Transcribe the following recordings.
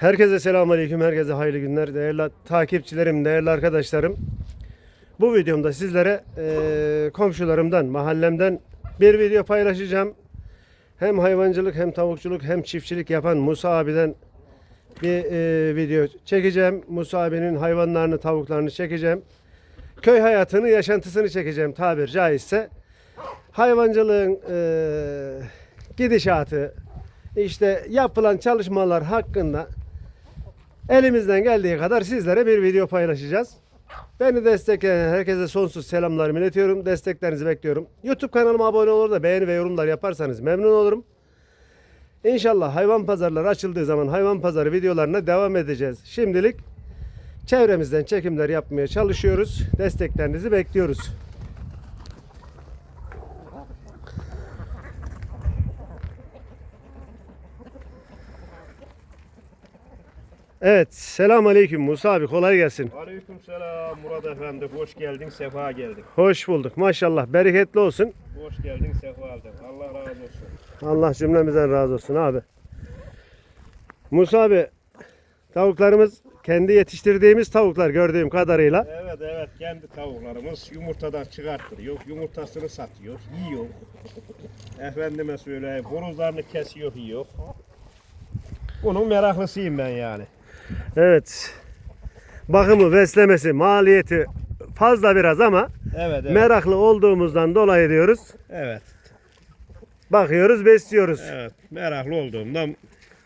Herkese selamünaleyküm, herkese hayırlı günler. Değerli takipçilerim, değerli arkadaşlarım. Bu videomda sizlere eee, komşularımdan, mahallemden bir video paylaşacağım. Hem hayvancılık, hem tavukçuluk, hem çiftçilik yapan Musa abiden bir eee, video çekeceğim. Musa abinin hayvanlarını, tavuklarını çekeceğim. Köy hayatını, yaşantısını çekeceğim tabir caizse. Hayvancılığın eee, gidişatı, işte yapılan çalışmalar hakkında elimizden geldiği kadar sizlere bir video paylaşacağız. Beni destekleyen herkese sonsuz selamlarımı iletiyorum. Desteklerinizi bekliyorum. YouTube kanalıma abone olur da beğeni ve yorumlar yaparsanız memnun olurum. İnşallah hayvan pazarları açıldığı zaman hayvan pazarı videolarına devam edeceğiz. Şimdilik çevremizden çekimler yapmaya çalışıyoruz. Desteklerinizi bekliyoruz. Evet, selamun aleyküm Musa abi kolay gelsin. Aleykümselam Murat Efendi. Hoş geldin, sefa geldin. Hoş bulduk. Maşallah bereketli olsun. Hoş geldin, sefa geldin. Allah razı olsun. Allah cümlemizden razı olsun abi. Musa abi tavuklarımız kendi yetiştirdiğimiz tavuklar gördüğüm kadarıyla. Evet evet kendi tavuklarımız yumurtadan çıkartıyor. Yumurtasını satıyor, yiyor. Efendime söyleyeyim, horozlarını kesiyor, yiyor. Bunun meraklısıyım ben yani. Evet. Bakımı, beslemesi, maliyeti fazla biraz ama Evet evet. meraklı olduğumuzdan dolayı diyoruz. evet. Bakıyoruz, besliyoruz. Evet. Meraklı olduğumdan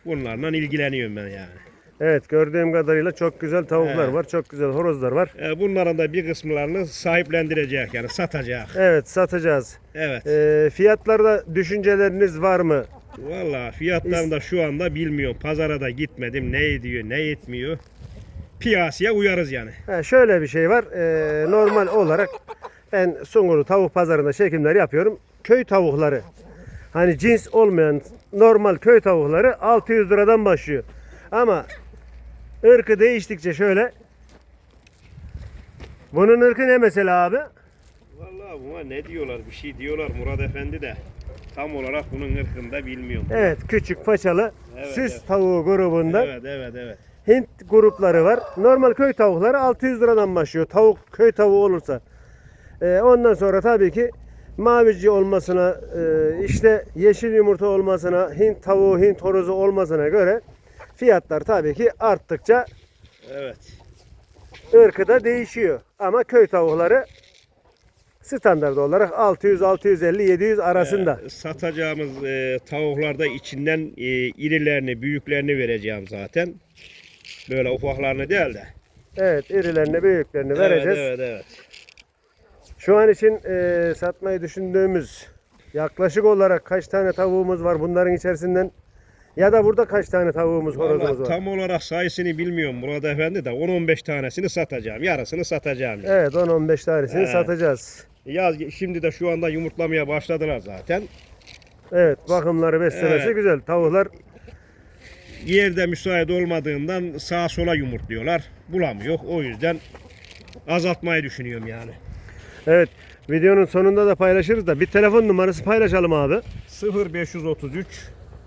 bunlarla ilgileniyorum ben yani. Evet, gördüğüm kadarıyla çok güzel tavuklar Evet. var, çok güzel horozlar var. E, bunların da bir kısımlarını sahiplendirecek yani satacak. Evet, satacağız. Evet. Ee, fiyatlarda düşünceleriniz var mı? Valla fiyatlarını da şu anda bilmiyorum. Pazara da gitmedim. Ne ediyor, ne etmiyor. Piyasaya uyarız yani. Ha, şöyle bir şey var. Ee, normal olarak ben Sungurlu tavuk pazarında çekimler yapıyorum. Köy tavukları hani cins olmayan normal köy tavukları 600 liradan başlıyor. Ama ırkı değiştikçe şöyle bunun ırkı ne mesela abi? Valla buna ne diyorlar? Bir şey diyorlar Murat Efendi de. Tam olarak bunun ırkında bilmiyorum. Evet küçük paçalı Evet, süs evet. tavuğu grubunda Evet, evet, evet. Hint grupları var. Normal köy tavukları 600 liradan başlıyor. Tavuk köy tavuğu olursa. Ee, ondan sonra tabii ki mavici olmasına, e, işte yeşil yumurta olmasına, Hint tavuğu, Hint horozu olmasına göre fiyatlar tabii ki arttıkça Evet. ırkı da değişiyor. Ama köy tavukları standart olarak 600, 650, 700 arasında. Ee, satacağımız e, tavuklarda içinden e, irilerini, büyüklerini vereceğim zaten. Böyle ufaklarını değil de. Evet, irilerini, büyüklerini vereceğiz. Evet, evet, evet. Şu an için e, satmayı düşündüğümüz yaklaşık olarak kaç tane tavuğumuz var bunların içerisinden ya da burada kaç tane tavuğumuz, horozumuz var? tam olarak sayısını bilmiyorum Murat Efendi de 10-15 tanesini satacağım. Yarısını satacağım. yani. Evet 10-15 tanesini Evet. satacağız. Yaz şimdi de şu anda yumurtlamaya başladılar zaten. Evet bakımları beslemesi Evet. güzel. Tavuklar Yerde müsait olmadığından sağa sola yumurtluyorlar. Bulamıyor. O yüzden azaltmayı düşünüyorum yani. evet videonun sonunda da paylaşırız da bir telefon numarası paylaşalım abi. 0533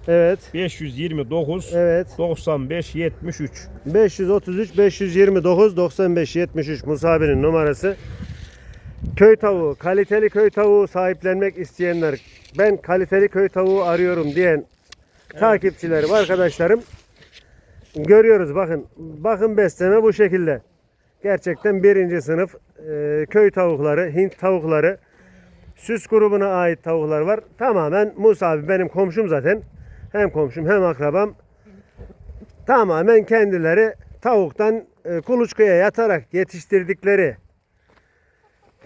Evet. 529 Evet. 95 73 533 529 95 73 Musa abinin numarası. Köy tavuğu, kaliteli köy tavuğu sahiplenmek isteyenler, ben kaliteli köy tavuğu arıyorum diyen takipçilerim, arkadaşlarım görüyoruz bakın. Bakın besleme bu şekilde. Gerçekten birinci sınıf e, köy tavukları, Hint tavukları, süs grubuna ait tavuklar var. Tamamen Musa abi benim komşum zaten. Hem komşum hem akrabam tamamen kendileri tavuktan e, kuluçkaya yatarak yetiştirdikleri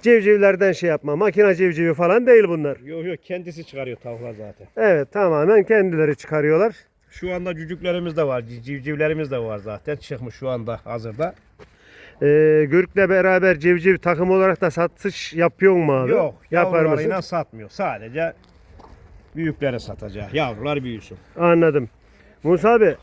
civcivlerden şey yapma. Makine civcivi falan değil bunlar. Yok yok kendisi çıkarıyor tavuklar zaten. Evet tamamen kendileri çıkarıyorlar. Şu anda cücüklerimiz de var, civcivlerimiz de var zaten. Çıkmış şu anda hazırda. Ee, Gürk'le beraber civciv takım olarak da satış yapıyor mu abi? Yok, Yapar mısın? satmıyor. Sadece büyükleri satacak. Yavrular büyüsün. Anladım. Musa abi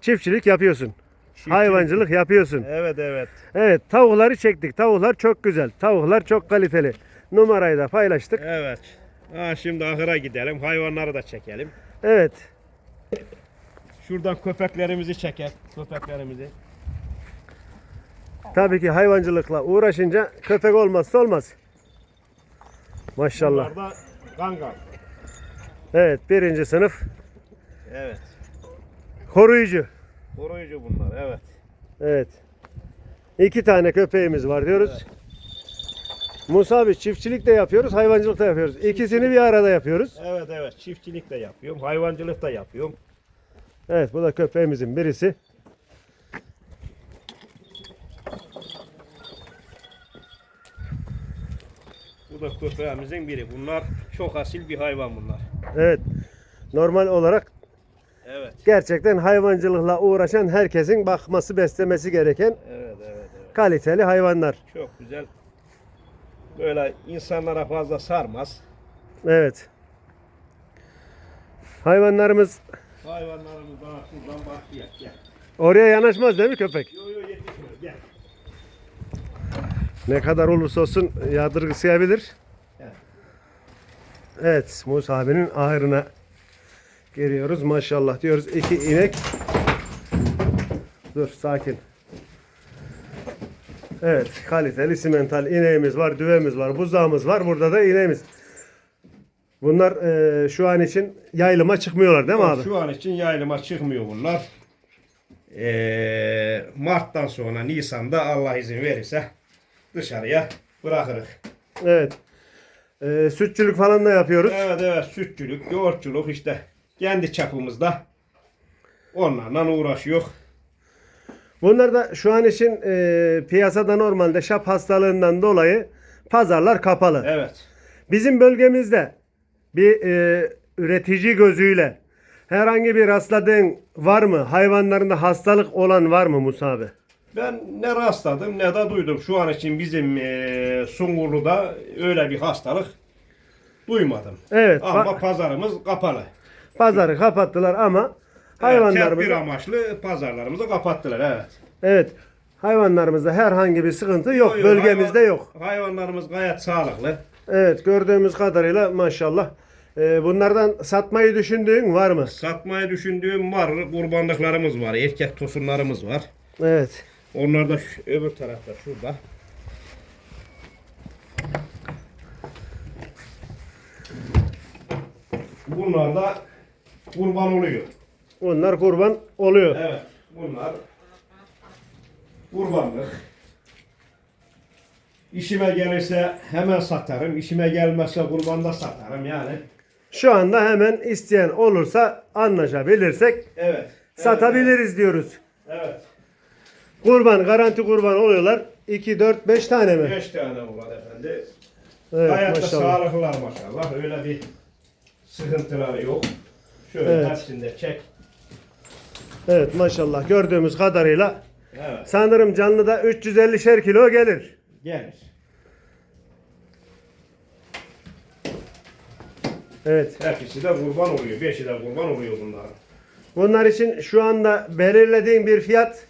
çiftçilik yapıyorsun. Çiftçilik- Hayvancılık yapıyorsun. Evet evet. Evet tavukları çektik. Tavuklar çok güzel. Tavuklar çok kaliteli. Numarayı da paylaştık. Evet. Ha, şimdi ahıra gidelim. Hayvanları da çekelim. Evet. Şuradan köpeklerimizi çeker. Köpeklerimizi. Tabii ki hayvancılıkla uğraşınca köpek olmazsa olmaz. Maşallah. Bunlar da. Evet birinci sınıf Evet. koruyucu. Koruyucu bunlar. Evet. Evet. İki tane köpeğimiz var diyoruz. Musa abi çiftçilik de yapıyoruz, hayvancılık da yapıyoruz. İkisini bir arada yapıyoruz. Evet evet. Çiftçilik de yapıyorum. Hayvancılık da yapıyorum. Evet bu da köpeğimizin birisi. Bu da köpeğimizin biri. Bunlar çok asil bir hayvan bunlar. Evet. Normal olarak Evet. gerçekten hayvancılıkla uğraşan herkesin bakması, beslemesi gereken Evet evet evet. kaliteli hayvanlar. Çok güzel. Böyle insanlara fazla sarmaz. Evet. Hayvanlarımız Hayvanlarımız daha şuradan başlayalım. Gel. oraya yanaşmaz değil mi köpek? Yo yo yetişmez. Gel. Ne kadar olursa olsun yadırgısayabilir. Evet. Evet Musa abinin ahırına giriyoruz. Maşallah diyoruz. İki inek. Dur sakin. Evet kaliteli simental ineğimiz var, düvemiz var, buzdağımız var. Burada da ineğimiz. Bunlar eee, şu an için yayılıma çıkmıyorlar değil mi abi? Şu an için yayılıma çıkmıyor bunlar. Ee, Mart'tan sonra Nisan'da Allah izin verirse dışarıya bırakırız. Evet. Eee, sütçülük falan da yapıyoruz. Evet evet sütçülük, yoğurtçuluk işte kendi çapımızda onlarla uğraşıyor. Bunlar da şu an için eee, piyasada normalde şap hastalığından dolayı pazarlar kapalı. Evet. Bizim bölgemizde bir e, üretici gözüyle herhangi bir rastladığın var mı? Hayvanlarında hastalık olan var mı Musa abi? Ben ne rastladım ne de duydum. Şu an için bizim e, Sungurlu'da öyle bir hastalık duymadım. Evet. Ama pa- pazarımız kapalı. Pazarı kapattılar ama Evet, hayvanlarımız tedbir amaçlı pazarlarımızı kapattılar evet. evet hayvanlarımızda herhangi bir sıkıntı yok. Yok, Bölgemizde hayvan- yok. Hayvanlarımız gayet sağlıklı. Evet gördüğümüz kadarıyla maşallah. E, bunlardan satmayı düşündüğün var mı? Satmayı düşündüğüm var. Kurbanlıklarımız var. Erkek tosunlarımız var. Evet. Onlar da şu- öbür tarafta şurada. Bunlar da kurban oluyor. Onlar kurban oluyor. Evet. Bunlar kurbanlık. İşime gelirse hemen satarım. İşime gelmezse kurbanda satarım yani. Şu anda hemen isteyen olursa anlaşabilirsek Evet. satabiliriz diyoruz. Evet. Kurban, garanti kurban oluyorlar. 2, 4, 5 tane mi? 5 tane var efendi. Evet de maşallah. sağlıklılar maşallah. Öyle bir sıkıntıları yok. Şöyle Evet. hepsini de çek. Evet maşallah gördüğümüz kadarıyla Evet. sanırım canlıda 350'şer kilo gelir. Gelir. Evet. Hepsi de kurban oluyor. Beşi de kurban oluyor bunların. Bunlar için şu anda belirlediğin bir fiyat,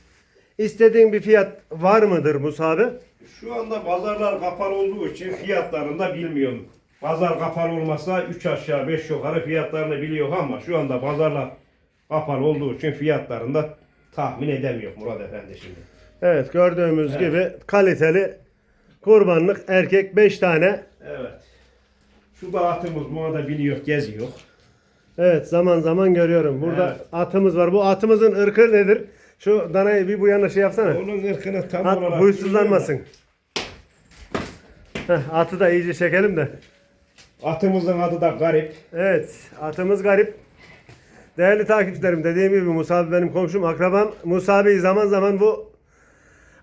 istediğin bir fiyat var mıdır Musa abi? Şu anda pazarlar kapalı olduğu için fiyatlarını da bilmiyorum. Pazar kapalı olmasa 3 aşağı 5 yukarı fiyatlarını biliyor ama şu anda pazarlar kapalı olduğu için fiyatlarını da tahmin edemiyor Murat Efendi şimdi. Evet gördüğümüz gibi kaliteli kurbanlık erkek 5 tane. Evet. Şu da atımız buna da biniyor, geziyor. Evet zaman zaman görüyorum. Burada Evet. atımız var. Bu atımızın ırkı nedir? Şu danayı bir bu yana şey yapsana. Onun ırkını tam At olarak huysuzlanmasın. Heh, atı da iyice çekelim de. Atımızın adı da garip. Evet, atımız garip. Değerli takipçilerim, dediğim gibi Musa abi benim komşum, akrabam. Musa abiyi zaman zaman bu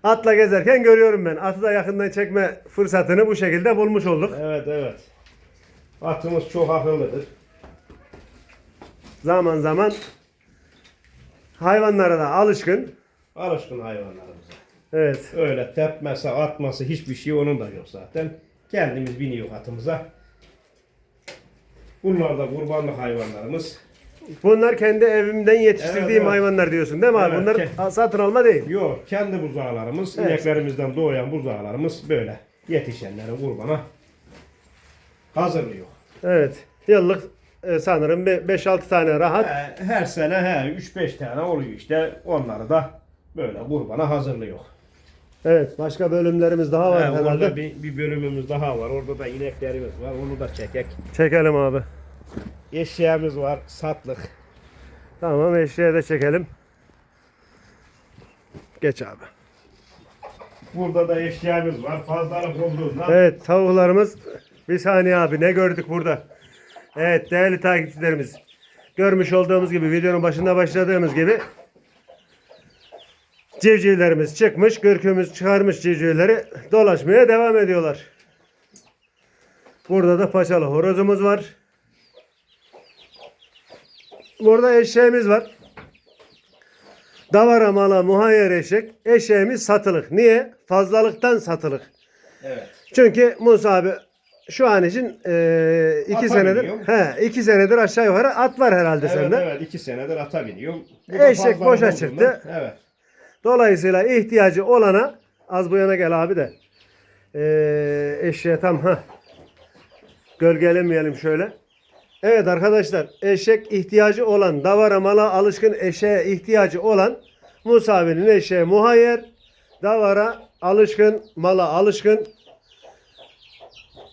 atla gezerken görüyorum ben. Atı da yakından çekme fırsatını bu şekilde bulmuş olduk. Evet evet. Atımız çok akıllıdır. Zaman zaman hayvanlara da alışkın. Alışkın hayvanlarımıza. Evet, Öyle tepmesi, atması hiçbir şey onun da yok zaten. Kendimiz biniyor atımıza. Bunlar da kurbanlık hayvanlarımız. bunlar kendi evimden yetiştirdiğim Evet, evet. hayvanlar diyorsun değil mi abi? Evet, Bunlar ke- satın alma değil. Yok, kendi buzağlarımız, Evet. ineklerimizden doğan buzağlarımız böyle yetişenleri kurbana hazırlıyor. Evet, yıllık e, sanırım 5-6 tane rahat. He, her sene he 3-5 tane oluyor işte. Onları da böyle kurbana hazırlıyor. Evet başka bölümlerimiz daha var He, herhalde. orada bir, bir bölümümüz daha var. Orada da ineklerimiz var. Onu da çekek. Çekelim abi. Eşeğimiz var. Satlık. Tamam eşeğe de çekelim. Geç abi. Burada da eşeğimiz var. Fazlalık olduğundan. Evet tavuklarımız bir saniye abi ne gördük burada? Evet değerli takipçilerimiz. Görmüş olduğumuz gibi videonun başında başladığımız gibi civcivlerimiz çıkmış, gürkümüz çıkarmış civcivleri dolaşmaya devam ediyorlar. Burada da paçalı horozumuz var. Burada eşeğimiz var. Davara mala muhayyer eşek. Eşeğimiz satılık. Niye? Fazlalıktan satılık. Evet. Çünkü Musa abi şu an için e, iki Ata senedir he iki senedir aşağı yukarı at var herhalde Evet, sende. evet. iki senedir ata biniyorum. Bu Eşek boşa çıktı. Evet. Dolayısıyla ihtiyacı olana az bu yana gel abi de e, eşeğe tam ha gölgelemeyelim şöyle. Evet arkadaşlar eşek ihtiyacı olan davara mala alışkın eşeğe ihtiyacı olan Musa abinin eşeğe muhayyer davara alışkın mala alışkın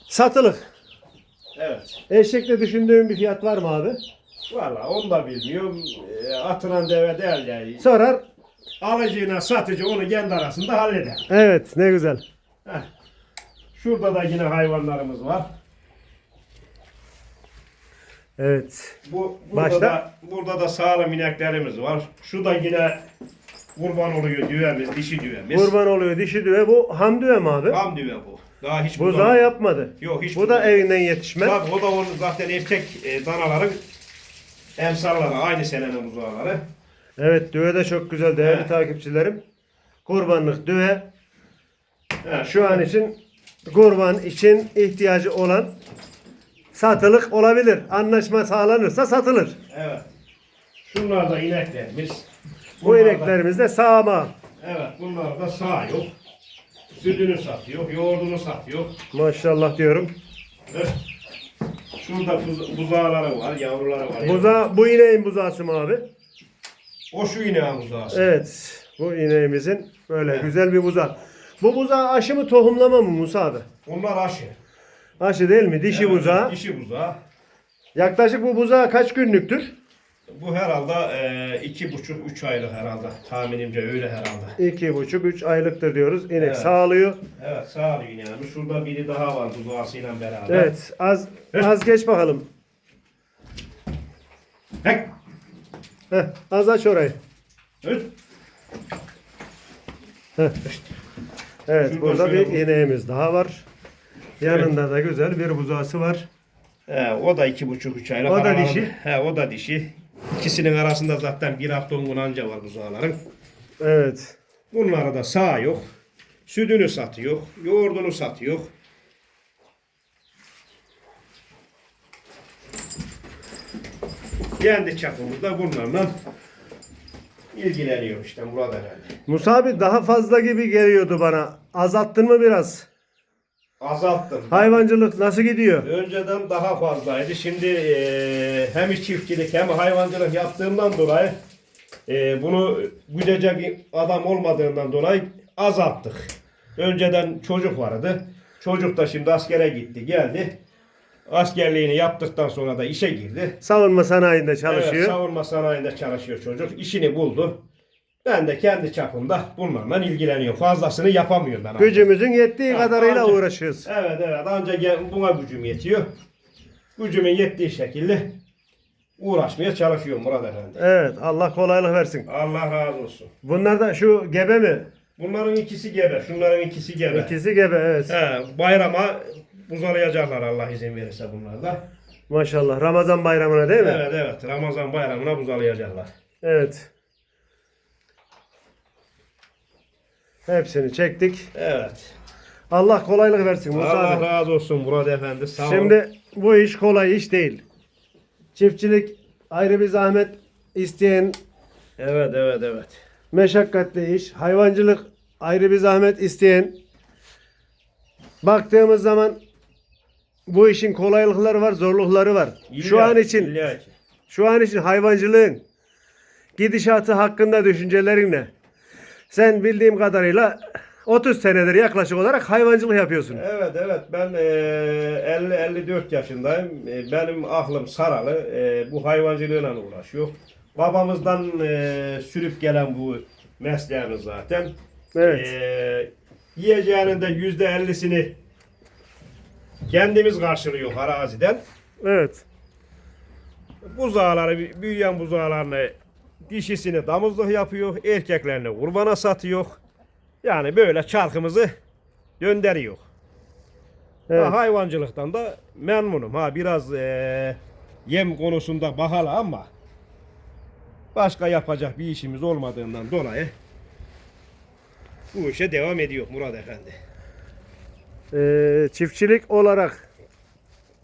satılık. Evet. Eşekte düşündüğün bir fiyat var mı abi? Valla onu da bilmiyorum. E, atılan deve değil yani. Sorar. Alıcıyla satıcı onu kendi arasında halleder. Evet ne güzel. Heh. Şurada da yine hayvanlarımız var. Evet. Bu burada Başla. da burada da sağlam ineklerimiz var. Şu da yine kurban oluyor düvemiz, dişi düvemiz. Kurban oluyor dişi düve. Bu ham düve mi abi? Tam düve bu. Daha hiç Buzağı bulamadım. yapmadı. Yok hiç Bu da bulamadım. evinden yetişme. Tabii o da onun zaten erkek e, danaların emsalları, aynı senenin buzağları. Evet düve de çok güzel değerli He. takipçilerim. Kurbanlık düve. He, Şu an için kurban için ihtiyacı olan satılık olabilir. Anlaşma sağlanırsa satılır. Evet. Şunlar da ineklerimiz. Bu Bunlar da- ineklerimiz de sağma. Evet bunlar da sağ yok. Sütünü satıyor, yoğurdunu satıyor. Maşallah diyorum. Evet. Şurada buz, buzağları var, yavruları var. Buza, bu ineğin buzağısı mı abi? O şu ineğin buzağısı. Evet. Bu ineğimizin böyle Evet. güzel bir buzağı. Bu buzağı aşı mı tohumlama mı Musa abi? Onlar aşı. Aşı değil mi? Dişi Evet, buzağı. Dişi buzağı. Yaklaşık bu buzağı kaç günlüktür? Bu herhalde e, iki buçuk, üç aylık herhalde. Tahminimce öyle herhalde. İki buçuk, üç aylıktır diyoruz. İnek Evet. sağlıyor. Evet sağ ol yani. Şurada biri daha var buzağısıyla beraber. Evet. Az az geç bakalım. Hek. Heh, az aç orayı. Evet. Evet. Şuradan burada bir bu- ineğimiz daha var. Yanında da güzel bir buzağısı var. He, o da iki buçuk, üç aylık. O da dişi. He, o da dişi. İkisinin arasında zaten bir hafta on gün anca var buzağların. Evet. Bunlara da sağ yok. Sütünü satıyor, yoğurdunu satıyor. Kendi çapımızda bunlarla ilgileniyor işte Murat Efendi. Musa abi daha fazla gibi geliyordu bana. Azalttın mı biraz? Azalttım. Hayvancılık nasıl gidiyor? Önceden daha fazlaydı. Şimdi eee, hem çiftçilik hem hayvancılık yaptığımdan dolayı eee, bunu güdecek adam olmadığından dolayı azalttık. Önceden çocuk vardı. Çocuk da şimdi askere gitti geldi. Askerliğini yaptıktan sonra da işe girdi. Savunma sanayinde çalışıyor. Evet, savunma sanayinde çalışıyor çocuk. İşini buldu. Ben de kendi çapımda bunlarla ilgileniyorum. Fazlasını yapamıyorum ben. Gücümüzün yettiği Ha, kadarıyla ancak- uğraşıyoruz. Evet evet ancak buna gücüm yetiyor. Gücümün yettiği şekilde uğraşmaya çalışıyorum Murat Efendi. Evet. Allah kolaylık versin. Allah razı olsun. Bunlar da şu gebe mi? Bunların ikisi gebe, şunların ikisi gebe. İkisi gebe evet. He, bayrama uzalayacaklar Allah izin verirse bunlar da. Maşallah. Ramazan bayramına değil mi? Evet evet Ramazan bayramına uzalayacaklar. Evet. Hepsini çektik. Evet. Allah kolaylık versin Musa Allah abi. razı olsun Murat Efendi sağ. Şimdi bu iş kolay iş değil. Çiftçilik ayrı bir zahmet isteyen Evet evet evet. meşakkatli iş. Hayvancılık ayrı bir zahmet isteyen. Baktığımız zaman bu işin kolaylıkları var, zorlukları var. Şu İlla- an için illa şu an için hayvancılığın gidişatı hakkında düşüncelerin ne? Sen bildiğim kadarıyla 30 senedir yaklaşık olarak hayvancılık yapıyorsun. Evet evet ben eee 50-54 yaşındayım. E, benim aklım saralı. E, bu hayvancılığıyla uğraşıyor. Babamızdan e, sürüp gelen bu mesleğimiz zaten. Evet. E, yiyeceğinin de yüzde ellisini kendimiz karşılıyor araziden. Evet. Buzağları, büyüyen buzağlarını dişisini damızlık yapıyor, erkeklerini kurbana satıyor. Yani böyle çarkımızı döndürüyor. Evet. Ha, hayvancılıktan da memnunum. Ha biraz eee, yem konusunda pahalı ama başka yapacak bir işimiz olmadığından dolayı bu işe devam ediyor Murat Efendi. Ee, çiftçilik olarak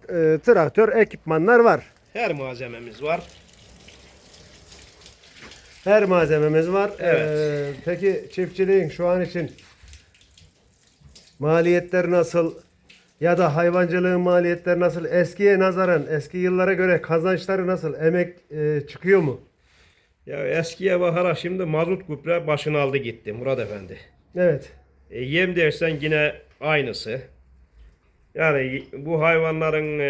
e, traktör ekipmanlar var. Her malzememiz var. Her malzememiz var. Evet. Ee, peki çiftçiliğin şu an için maliyetleri nasıl? Ya da hayvancılığın maliyetleri nasıl? Eskiye nazaran, eski yıllara göre kazançları nasıl? Emek e, çıkıyor mu? Ya eskiye bakara şimdi mazot gübre başını aldı gitti Murat Efendi. Evet. E, yem dersen yine aynısı. Yani bu hayvanların e,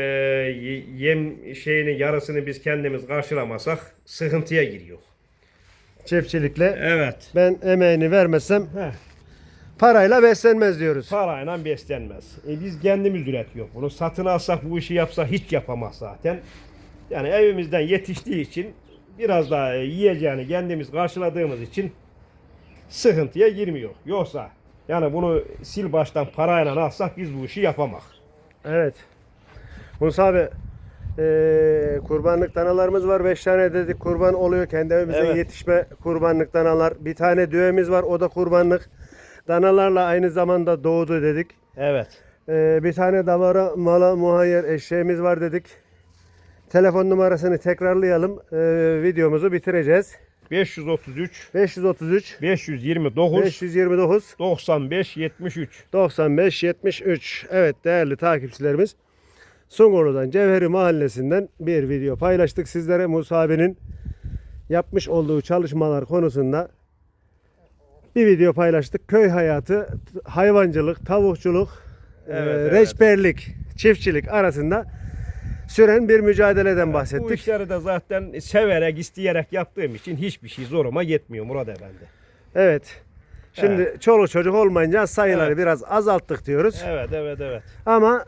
yem şeyini yarısını biz kendimiz karşılamasak sıkıntıya giriyor. Çiftçilikle Evet. ben emeğini vermezsem Heh. parayla beslenmez diyoruz. Parayla beslenmez. E biz kendimiz üretiyor bunu. Satın alsak bu işi yapsa hiç yapamaz zaten. Yani evimizden yetiştiği için biraz daha e, yiyeceğini kendimiz karşıladığımız için sıkıntıya girmiyor. Yoksa yani bunu sil baştan parayla alsak biz bu işi yapamak. Evet. Musa abi eee, kurbanlık danalarımız var. 5 tane dedik kurban oluyor. Kendi evimizden Evet. yetişme kurbanlık danalar. Bir tane düğemiz var. O da kurbanlık. Danalarla aynı zamanda doğdu dedik. Evet. Eee, bir tane davara mala muhayyer eşeğimiz var dedik. Telefon numarasını tekrarlayalım. Eee, videomuzu bitireceğiz. 533 533 529 529 95 73 95 73. Evet değerli takipçilerimiz. Sungurlu'dan Cevheri Mahallesi'nden bir video paylaştık sizlere. Musa abinin yapmış olduğu çalışmalar konusunda bir video paylaştık. Köy hayatı, hayvancılık, tavukçuluk, Evet, e, evet. reçberlik, çiftçilik arasında süren bir mücadeleden Bu bahsettik. işleri de zaten severek, isteyerek yaptığım için hiçbir şey zoruma yetmiyor Murat Efendi. Evet. Şimdi çoluk çocuk olmayınca sayıları Evet. biraz azalttık diyoruz. Evet, evet, evet. Ama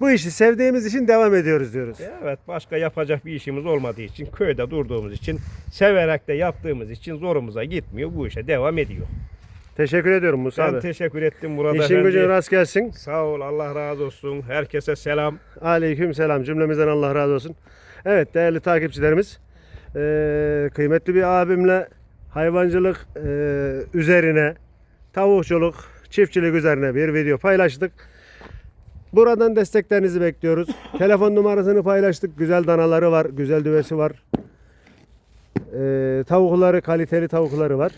bu işi sevdiğimiz için devam ediyoruz diyoruz. Evet, başka yapacak bir işimiz olmadığı için, köyde durduğumuz için, severek de yaptığımız için zorumuza gitmiyor. Bu işe devam ediyor. Teşekkür ediyorum Musa Ben abi. teşekkür ettim Murat İşin Efendi. gücün rast gelsin. Sağ ol, Allah razı olsun. Herkese selam. Aleyküm selam. Cümlemizden Allah razı olsun. Evet değerli takipçilerimiz. eee, kıymetli bir abimle hayvancılık eee, üzerine, tavukçuluk, çiftçilik üzerine bir video paylaştık. Buradan desteklerinizi bekliyoruz. Telefon numarasını paylaştık. Güzel danaları var, güzel düvesi var. Eee, tavukları, kaliteli tavukları var.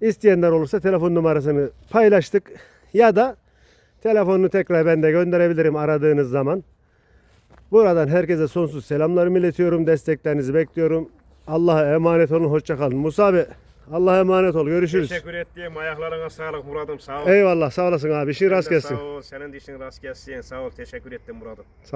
İsteyenler olursa telefon numarasını paylaştık. Ya da telefonunu tekrar ben de gönderebilirim aradığınız zaman. Buradan herkese sonsuz selamlarımı iletiyorum. Desteklerinizi bekliyorum. Allah'a emanet olun. Hoşça kalın. Musa abi Allah'a emanet ol. Görüşürüz. Teşekkür ettiğim ayaklarına sağlık Murat'ım. Sağ ol. Eyvallah. Sağ olasın abi. İşin rast gelsin. Sağ ol. Senin de işin rast gelsin. Sağ ol. Teşekkür ettim Murat'ım. Sağ ol.